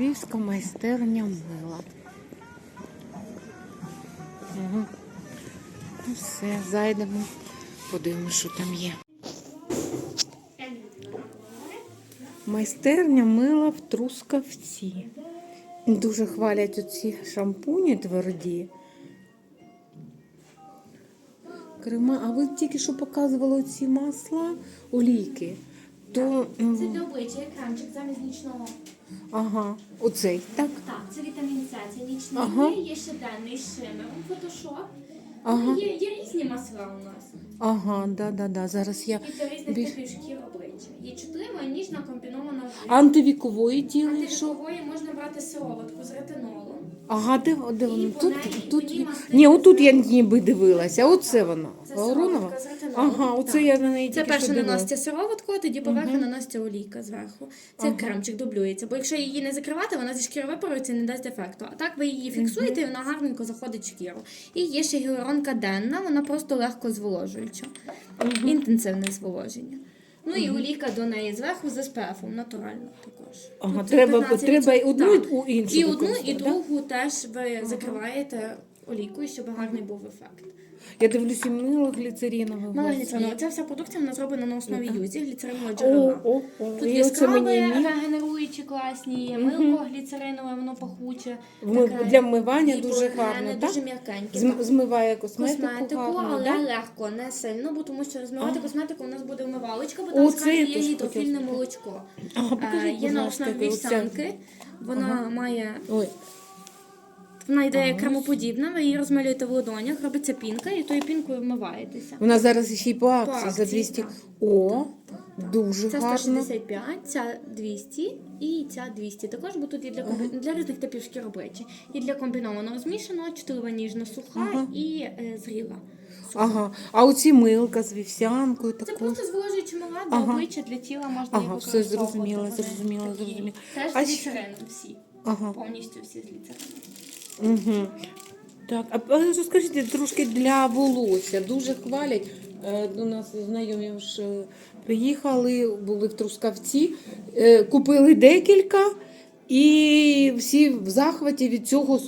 Львівська майстерня мила. Угу. Ну все, зайдемо, подивимося, що там є. Майстерня мила в Трускавці. Дуже хвалять оці шампуні тверді. Крема, а ви тільки що показували ці масла, олійки. То, Це для обличчя екранчик замість нічного. Ага, оцей, так? Так, це вітамін С, це нічний, Ага. є, щоденний шимер, фотошоп. Ага. Є, є різні масла у нас. Ага, да, да, да. Зараз я І це різних більш типів шкір обличчя. Є чутлива, ніжна, комбінована антивікової тіли, що? Антивікової можна брати сироватку з ретинолом. Ага, де, де воно? Тут, тут, ні, отут я ніби дивилася. Оце вона. Сироватка. Ага, оце я на неї Це тільки перше що дивилася. наноситься сироватку, а тоді поверху наноситься олійка зверху. Це Ага. кремчик дублюється. Бо якщо її не закривати, вона зі шкіри випарується і не дасть ефекту. А так ви її фіксуєте, і вона гарненько заходить в шкіру. І є ще гіалуронка денна, вона просто легко зволожуюча. Інтенсивне зволоження. Ну і олійка до неї зверху з спефом натурально також. Ага, треба, 15%, треба і одну, так. і у іншу. І одну, і використовувати, да? другу теж ви закриваєте олійкою, щоб гарний був ефект. Я дивлюся, мило гліцерінове. у Мала вас гліцеринова. є. Ця вся продукція вона зроблена на основі юзі, гліцеринового джерела. о, о. Тут І є оце скраби мені ні. регенеруючі класні, є милко гліцеринове, воно пахуче. Таке для вмивання дуже гіпоалергенне, гарно, так? Дуже м'якеньке. Зм- Змиває косметику, Косметику, гарно, але да? легко, не сильно, бо тому що змивати косметику у нас буде вмивалочка, бо О, там це я є теж нітрофільне молочко. Е, покажіть, Є будь на ласка, основі оця- вівсянки. Вона має Ой, вона йде Ага. кремоподібна, ви її розмалюєте в ладонях, робиться пінка, і тою пінкою вмиваєтеся. вона зараз ще й по акції за акції, 200. так. О, дуже Це гарно. 165, ця 200 і ця 200. Також, бо тут і для, комбі... для різних типів шкір обличчя. І для комбінованого змішаного, чутлива ніжна суха Ага. і е, зріла. суха. Ага, а оці милка з вівсянкою Це також. просто зволожуючи мила для Ага. обличчя, для тіла можна Ага, її все використовувати. зрозуміло, Вони зрозуміло, такі. зрозуміло. Теж А з ще- ліцерином всі. Ага. Повністю всі з ліцерином. Угу. Так, а розкажіть трошки для волосся. Дуже хвалять. Е, До нас знайомі ж приїхали, були в Трускавці, е, купили декілька, і всі в захваті від цього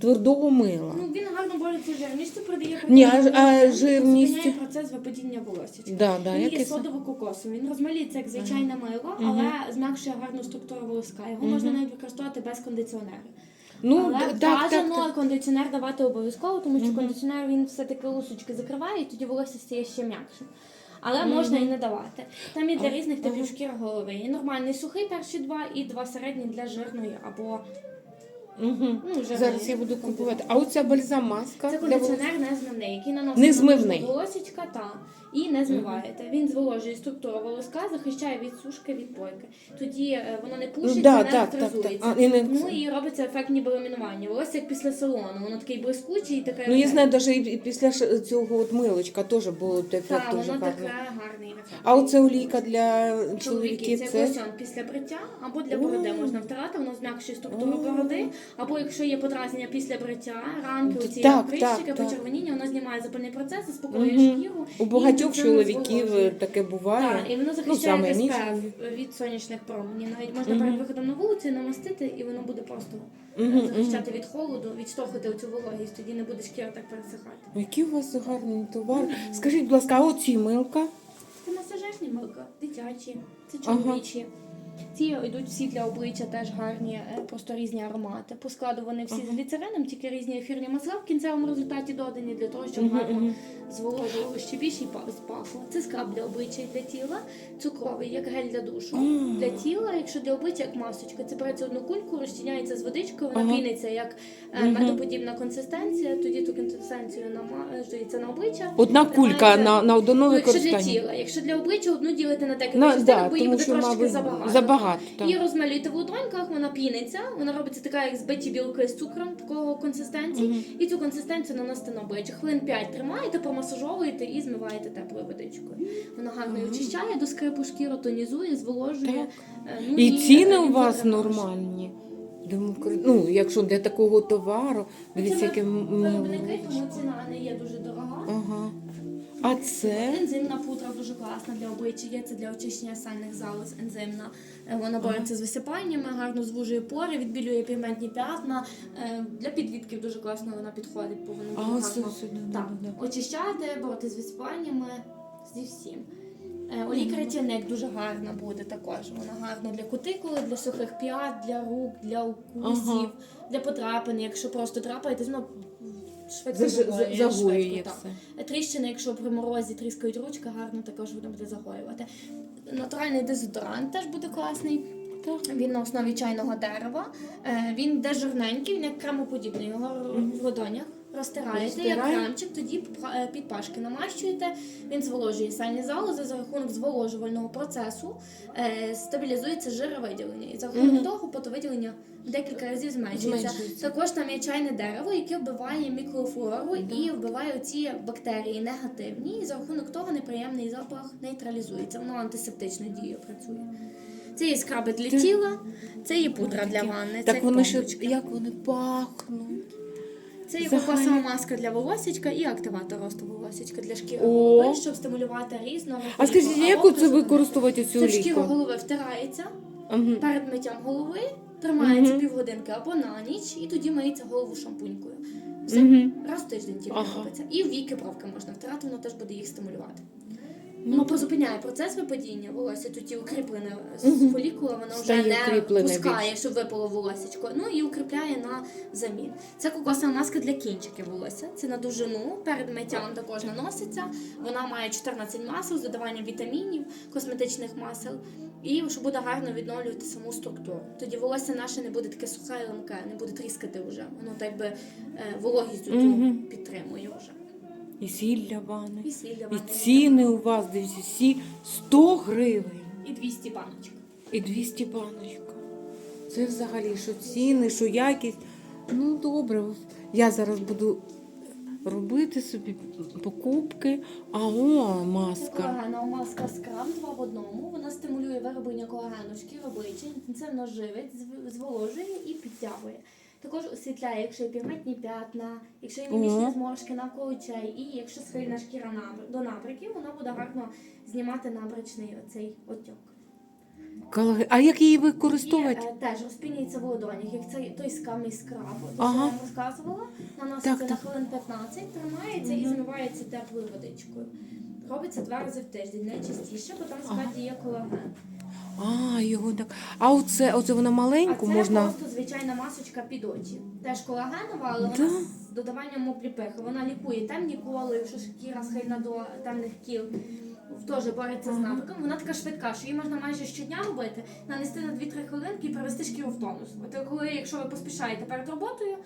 твердого мила. Ну, він гарно бореться з жирністю, продає Ні, а- а жирністю? зупиняє процес випадіння волосся. Да, да, Він є содово-кокосовий. Він розмалюється як звичайне мило, але зм'якшує гарну структуру волоска. Його можна навіть використовувати без кондиціонера. Ну, але так, так, бажано так. кондиціонер давати обов'язково, тому що кондиціонер він все-таки лусочки закриває, і тоді волосся стає ще м'якшим. Але можна і не давати. Там і для різних типів шкір голови. Є нормальний сухий перші два, і два середні для жирної або Угу. ну, жирної. Зараз я буду купувати. А оця бальзамаска Це для волосся? незмивний, який наносить Незмивний. на волосічка та і не змиваєте. Він зволожує структуру волоска, захищає від сушки, від пойки. Тоді е, воно не пушиться, Да, не так, так, так. А, і не- Ну і робиться ефект ніби ламінування. Волосся як після салону, воно такий блискучий і таке. Ну, я знаю, навіть і після ш- цього от милочка теж було ефект Так, дуже воно гарний. таке гарний ефект. А оце олійка для Чоловіки, чоловіків це це. лосьон після бриття або для бороди можна втирати, воно зм'якшує структуру бороди, або якщо є подразнення після бриття, ранки, оці Так, прищики, так, почервоніння, воно знімає запальний процес, заспокоює Мгм. шкіру. У багатьох чоловіків таке буває. Так, і воно Ну, захищає від. СПФ, від сонячних променів. Навіть можна перед виходом на вулицю намастити, і воно буде просто Мгм, захищати від холоду, відштовхувати цю вологість, тоді не буде шкіра так пересихати. Який у вас гарний товар. Скажіть, будь ласка, а оці милка? Це масажерні милка, дитячі, це Ага. Ці йдуть всі для обличчя теж гарні, е, просто різні аромати. По складу вони всі з гліцерином, тільки різні ефірні масла в кінцевому результаті додані для того, щоб гарно зволожувало ще більше і па- спахло. Це скраб для обличчя і для тіла, цукровий, як гель для душу. Для тіла, якщо для обличчя, як масочка. Це береться одну кульку, розчиняється з водичкою, вона піниться як е, медоподібна консистенція, тоді ту консистенцію намажується на обличчя. Одна кулька на, на одне Ну, якщо для тіла, якщо для обличчя одну ділити на декілька частинок, бо її буде трошки забагато. Забагато. Так. І розмалюйте в ладоньках, вона піниться, вона робиться така, як збиті білки з цукром, такого консистенції. І цю консистенцію наносите на обличчя. Хвилин 5 тримаєте, промасажовуєте і змиваєте теплою водичкою. Вона гарно її очищає до скрипу шкіру, тонізує, зволожує. Так. Е, ну, І ціни у е, вас дренаж. нормальні. Демокр- Ну, якщо для такого товару, дивіться, Це яке м- виробники, тому ціна не є дуже дорога. Ага. А це? Ензимна пудра дуже класна для обличчя. Є це для очищення сальних залоз. Ензимна. Е, Вона бореться з висипаннями, гарно звужує пори, відбілює пігментні п'ятна. Е, Для підлітків дуже класно вона підходить, бо вона А гарно ось, да, так, да, да. очищати, боротися з висипаннями. Зі всім. Е, Олійка рятівник дуже гарна буде також. Вона гарна для кутикули, для сухих п'ят, для рук, для укусів, Ага. для потрапин. Якщо просто трапаєтесь, ну швидко Заж- загоює, за- загоює швидко, так. все. Тріщини, якщо при морозі тріскають ручки, гарно також воно буде загоювати. Натуральний дезодорант теж буде класний. Так. Він на основі чайного дерева. Е, Він де жирненький, він як кремоподібний. Його в ладонях розтираєте, як кремчик, тоді е, намащуєте. Він зволожує сальні залози за рахунок зволожувального процесу, е, стабілізується жировиділення. І за рахунок Мгм. того потовиділення декілька разів зменшується. Зменшується. Також там є чайне дерево, яке вбиває мікрофлору Да. і вбиває ці бактерії негативні. І за рахунок того неприємний запах нейтралізується. Воно антисептичною дією працює. Це є скраби для тіла, це є пудра для ванни, це Так вони ще як вони пахнуть. Це є кокосова маска для волосічка і активатор росту волосічка для шкіри О. голови, щоб стимулювати різного. А скажіть, як Або оце використовувати цю Це в шкіру голови втирається Мгм. перед миттям голови, тримається Мгм. півгодинки або на ніч, і тоді миється голову шампунькою. Все Мгм. раз в тиждень тільки Ага. робиться. І в віки бровки можна втирати, воно теж буде їх стимулювати. Воно призупиняє процес випадіння волосся, тут і укріплене з фолікула, воно вже Стає не укріплене пускає, щоб випало волосечко. Ну і укріпляє на замін. Це кокосова маска для кінчиків волосся. Це на довжину, перед миттям також наноситься. Вона має 14 масел з додаванням вітамінів, косметичних масел. І що буде гарно відновлювати саму структуру. Тоді волосся наше не буде таке сухе і ламке, не буде тріскати вже. Воно так би е, вологість підтримує вже. І сіль для ванни. І сіль для І ванни. ціни у вас, дивіться, всі 100 гривень. І 200 баночок. І 200 баночка. Це взагалі що ціни, що якість. Ну добре, я зараз буду робити собі покупки. А о, маска. Колагенова маска скраб два в одному. Вона стимулює вироблення колагену в шкірі обличчя, інтенсивно живить, зв- зволожує і підтягує. Також освітляє, якщо є пігментні п'ятна, якщо є мімічні зморшки навколо очей, і якщо схильна шкіра до набриків, вона буде гарно знімати набричний оцей. Колаген. А як її І використовувати? е, теж розпінюється в ладонях, як цей той самий скраб, Ага. я вам розказувала, наноситься Так, на так. хвилин 15, тримається і змивається теплою водичкою. Робиться два рази в тиждень, найчастіше, бо там складі є колаген. А, його так. А оце, оце вона А це можна. просто звичайна масочка під очі. Теж колагенова, але Да. вона з додаванням обліпихи. Вона лікує темні коли, якщо шкіра схильна до темних кіл. Теж бореться з набриком. Вона така швидка, що її можна майже щодня робити, нанести на 2-3 хвилинки і привести шкіру в тонус. От коли, якщо ви поспішаєте перед роботою,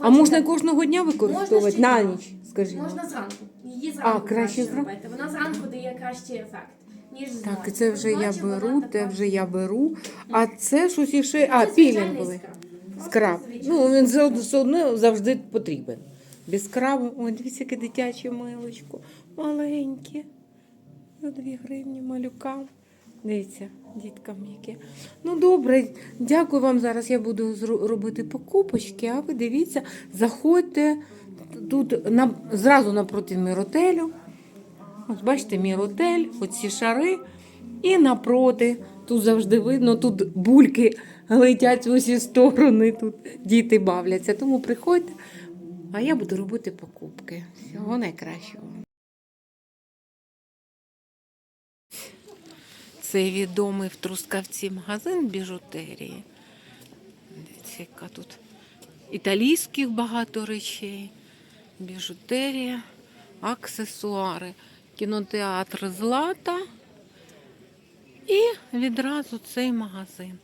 А можна кожного дня використовувати щодня. на ніч, скажімо. можна зранку. Її зранку краще зранку? робити. Вона зранку дає кращий ефект, ніж зночі. Так, і це вже я Зночі вона беру, така- те вже я беру. А це щось іще. А, Це звичайний пілінговий. скраб. Просто Скраб. звичайний. Ну, він все- все одно завжди потрібен. Без скрабу. Ой, дивіться, яке дитяче милочко. Маленьке. За 2 гривні малюкам. Дивіться, діткам які. Ну добре, дякую вам. Зараз я буду робити покупочки, а ви дивіться, заходьте тут на, зразу напроти міротелю. Ось бачите, міротель, оці шари. І напроти, тут завжди видно, тут бульки летять в усі сторони, тут діти бавляться. Тому приходьте, а я буду робити покупки. Всього найкращого. Це відомий в Трускавці магазин біжутерії. Дивіться, тут італійських багато речей, біжутерія, аксесуари, кінотеатр Злата. І відразу цей магазин.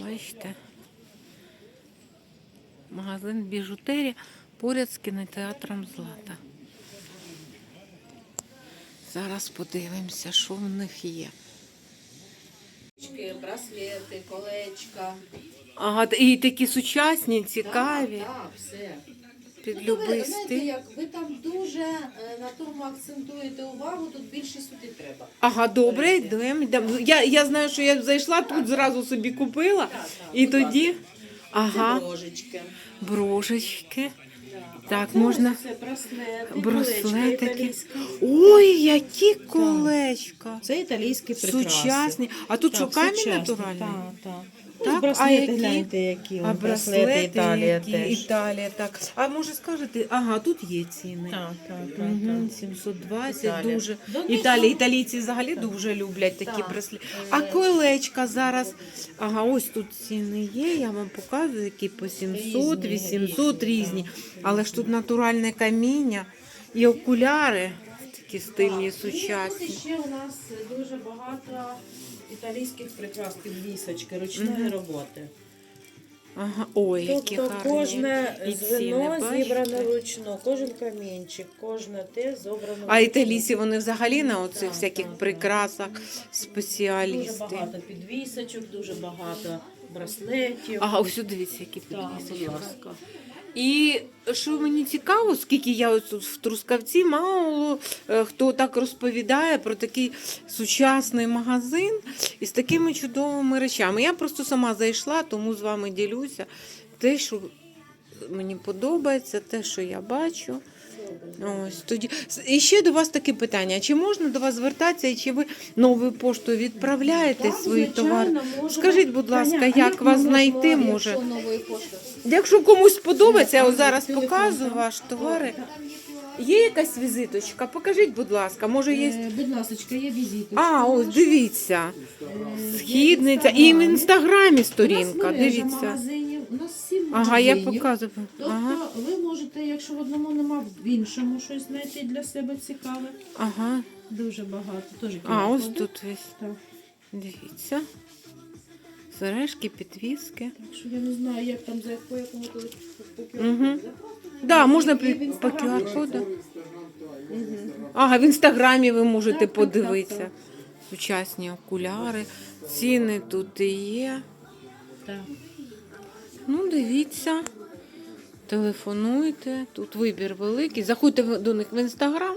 Бачите? Магазин біжутерія поряд з кінотеатром Злата. Зараз подивимося, що в них є. Браслети, колечка. Ага, і такі сучасні, цікаві, Так, так, все. під Ну, ви, любий знаєте, стиль. як ви там дуже е, на тому акцентуєте увагу, тут більше сюди треба. Ага, добре, йдемо. йдемо. Я, я знаю, що я зайшла, тут зразу собі купила. Так, так, І тоді, ага, брошечки. брошечки. Так, можна. Браслетики. Ой, які колечка! Це італійські прикраси. Сучасні. А тут що камінь натуральний? Так, так. Так, браслети, а які? гляньте, які. А браслети Італія які? теж. Італія, так. А може скажете, ага, тут є ціни. Так, так, так. Угу, так. 720, Італія. дуже. Донизу. Італія, італійці взагалі дуже люблять такі Так. браслети. А колечка зараз, ага, ось тут ціни є, я вам показую, які по 700, Різні, 800 різні, різні. Але ж тут натуральне каміння і окуляри такі стильні, сучасні. ще у нас дуже багато італійських прикрас підвісочки, ручної Мгм. роботи. Ага, ой, які Тобто гарні. кожне І ціни, звено бачите? зібрано ручно, кожен камінчик, кожне те зобрано. А вручну. італійці вони взагалі на оцих Так, всяких так, прикрасах Дуже спеціалісти. багато підвісочок, дуже багато браслетів. Ага, ось тут дивіться, які Так, будь підвісочки. ласка. І що мені цікаво, скільки я ось в Трускавці мало е, хто так розповідає про такий сучасний магазин із такими чудовими речами. Я просто сама зайшла, тому з вами ділюся. Те, що мені подобається, те, що я бачу. Ось тоді. І ще до вас таке питання: чи можна до вас звертатися, і чи ви новою поштою відправляєте Так, свої товари? Скажіть, будь ласка, Таня, як вас можна знайти може? Якщо. Якщо комусь сподобається, я ось зараз показую ваші товари. Є якась візиточка? Покажіть, будь ласка, може є. Е, Будь ласка, є візиточка. А, ось дивіться. Е, Східниця. І в інстаграмі сторінка. Дивіться. Ага, я показую. Тобто Ага. Ви якщо в одному нема, в іншому щось знайти для себе цікаве. Ага. Дуже багато. Теж А, ось тут весь. Так. Дивіться. Сережки, підвіски. Так що я не знаю, як там за по якому по Мгм. Да, можна в по QR-коду. Ага, в інстаграмі ви можете Так, так, подивитися. так, Сучасні окуляри. Ціни тут і є. Так. Ну, дивіться, телефонуйте. Тут вибір великий. Заходьте в- до них в інстаграм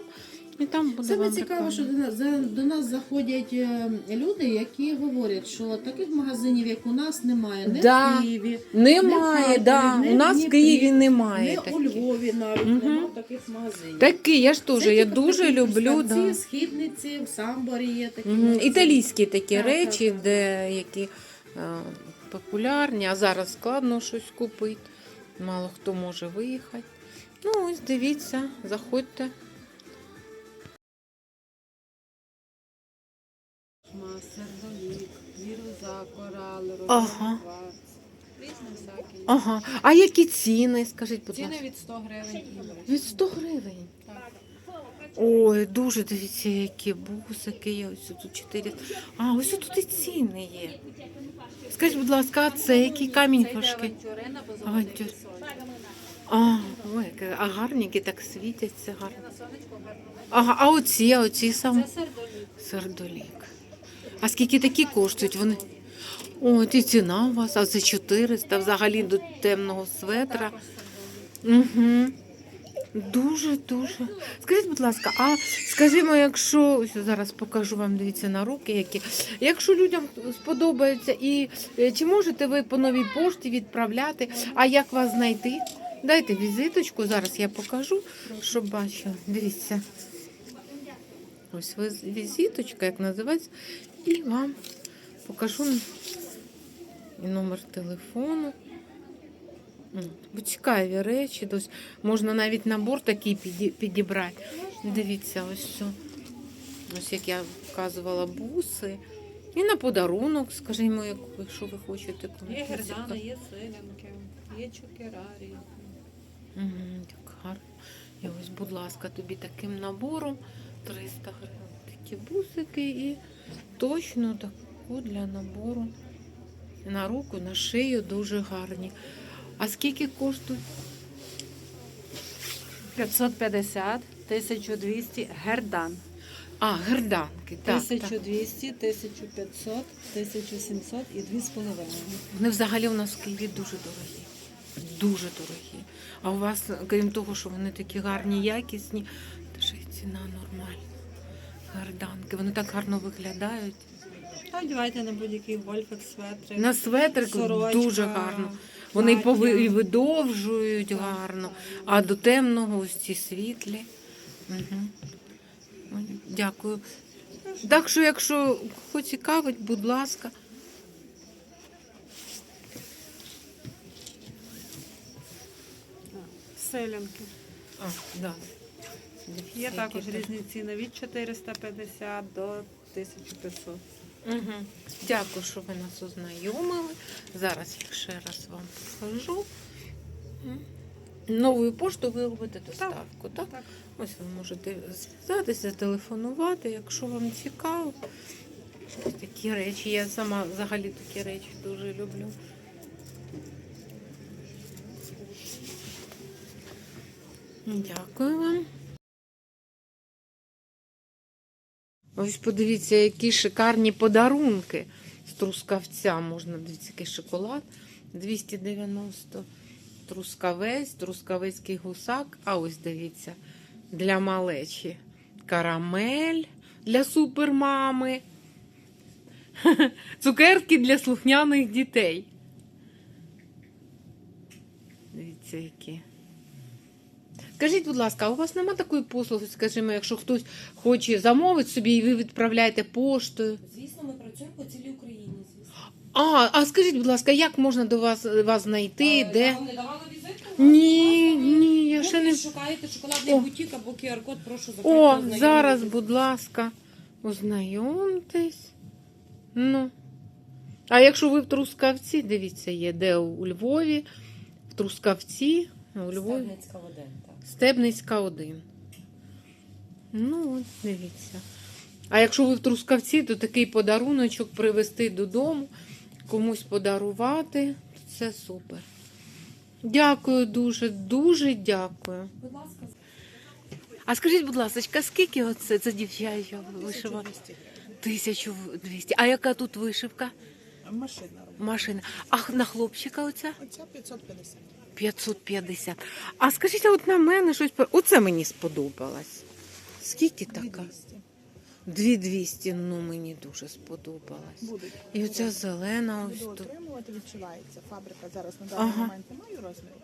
і там буде Саме вам цікаво, реклама. що до нас, за- до нас заходять е, люди, які говорять, що таких магазинів, як у нас, немає ні Да. в Києві, Немає, Харкові, да. не У нас в Дніпрі, Києві не немає у таких. Львові навіть Мгм. немає таких магазинів. Такі, я ж теж, Це я тільки дуже такі люблю. Трускавці, Да. східниці, в Самборі є такі. Мгм. магазини. Італійські такі Так, речі, так, так. де які е, популярні, а зараз складно щось купити. Мало хто може виїхати. Ну, ось дивіться, заходьте. Ага. Ага. А які ціни? Скажіть, будь Ціни від 100 гривень Від 100 гривень. Так. Ой, дуже дивіться, які бусики є. Ось тут 4. А, ось тут і ціни є. Скажіть, будь ласка, а це який камінь важкий? Авантюр. А, ой, яке- а гарненькі так світяться гарно. Ага, а оці, а оці сам Це сердолік. сердолік. А скільки такі коштують? Вони. О, і ціна у вас, а це 400 взагалі до темного светра. Угу. Дуже, дуже. Скажіть, будь ласка, а скажімо, якщо ось зараз покажу вам, дивіться на руки, які. Якщо людям сподобається, і е, чи можете ви по новій пошті відправляти? А як вас знайти? Дайте візиточку, зараз я покажу, щоб бачили. Дивіться. Ось віз- візиточка, як називається, і вам покажу і номер телефону. Цікаві речі, дось можна навіть набор такий підібрати. Дивіться, ось все. Ось як я вказувала буси. І на подарунок, скажімо, якщо ви хочете. Є гердани, є силянки, є чокерарі. Мгм, Так гарно. І ось, будь ласка, тобі таким набором 300 гривень. Такі бусики і точно таку для набору. На руку, на шию дуже гарні. А скільки коштують? 550, 1200 гердан. А, герданки. Так, так. 1200, 1500, 1700 і 2,5. Вони взагалі у нас в Києві дуже дорогі. Дуже дорогі. А у вас, крім того, що вони такі гарні, якісні, то ще й ціна нормальна. Герданки. Вони так гарно виглядають. А одягайте на будь-який вольфик, светрик. На светрику сорочка. дуже гарно. Вони пови- видовжують гарно, а до темного ось ці світлі. Угу. Дякую. Так що, якщо хоч цікавить, будь ласка. Селянки. А, да. Є також різні ціни від 450 до 1500. Угу. Дякую, що ви нас ознайомили. Зараз я ще раз вам покажу. Новою поштою ви робите доставку, так? Так. Ось ви можете зв'язатися, телефонувати, якщо вам цікаво. Ось такі речі. Я сама взагалі такі речі дуже люблю. Дякую вам. Ось подивіться, які шикарні подарунки з трускавця. Можна, дивіться, який шоколад. 290. Трускавець, трускавецький гусак. А ось дивіться, для малечі. Карамель для супермами. Цукерки для слухняних дітей. Дивіться, які. Скажіть, будь ласка, а у вас нема такої послуги, скажімо, якщо хтось хоче замовити собі і ви відправляєте поштою? Звісно, ми працюємо по цілій Україні. Звісно. А, а скажіть, будь ласка, як можна до вас, вас знайти? А, де? Я вам не давала візитку? Ні, ні, я ще не. шукаєте шоколадний О. бутік або QR-код, прошу заходьте. О, ознайомитись. зараз, будь ласка, ознайомтесь. Ну. А якщо ви в Трускавці, дивіться, є де у Львові, в Трускавці, у Львові. Стебницька один, так. Стебницька 1. Ну, от дивіться. А якщо ви в Трускавці, то такий подаруночок привезти додому, комусь подарувати. Це супер. Дякую дуже, дуже дякую. Будь ласка, А скажіть, будь ласка, скільки оце це дівчача вишиванка? 1200. А яка тут вишивка? Машина. Машина. А на хлопчика оця? Оця 550. 550. А скажіть, а от на мене щось. Оце мені сподобалось. Скільки така? 200. 2200, ну мені дуже сподобалось. Будуть. І оця зелена ось Буду тут. отримувати, відчувається. Фабрика зараз на даний Ага. момент не маю розміру,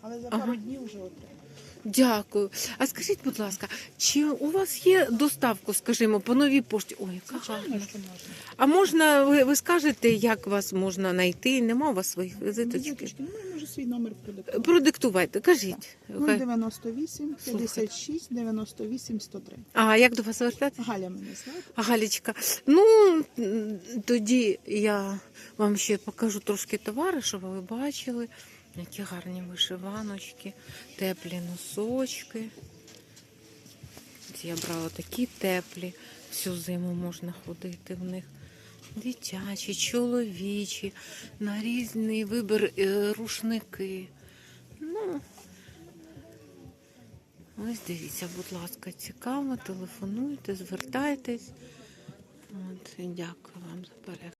але за Ага. пару днів вже отримаю. Дякую. А скажіть, будь ласка, чи у вас є доставка, скажімо, по новій пошті? Ой, яка гарна. А можна, ви, ви скажете, як вас можна знайти? Нема у вас своїх візиточок? Візиточки, ну, я можу свій номер продиктувати. Продиктуйте, кажіть. Хай- 098 56 98 103. А як до вас звертатися? Галя мене знаєте? Галічка, ну м, тоді я вам ще покажу трошки товари, щоб ви бачили. Які гарні вишиваночки, теплі носочки. Я брала такі теплі, всю зиму можна ходити в них. Дитячі, чоловічі, на різний вибір е, рушники. Ну, ось дивіться, будь ласка, цікаво, телефонуйте, звертайтесь. От, дякую вам за перегляд.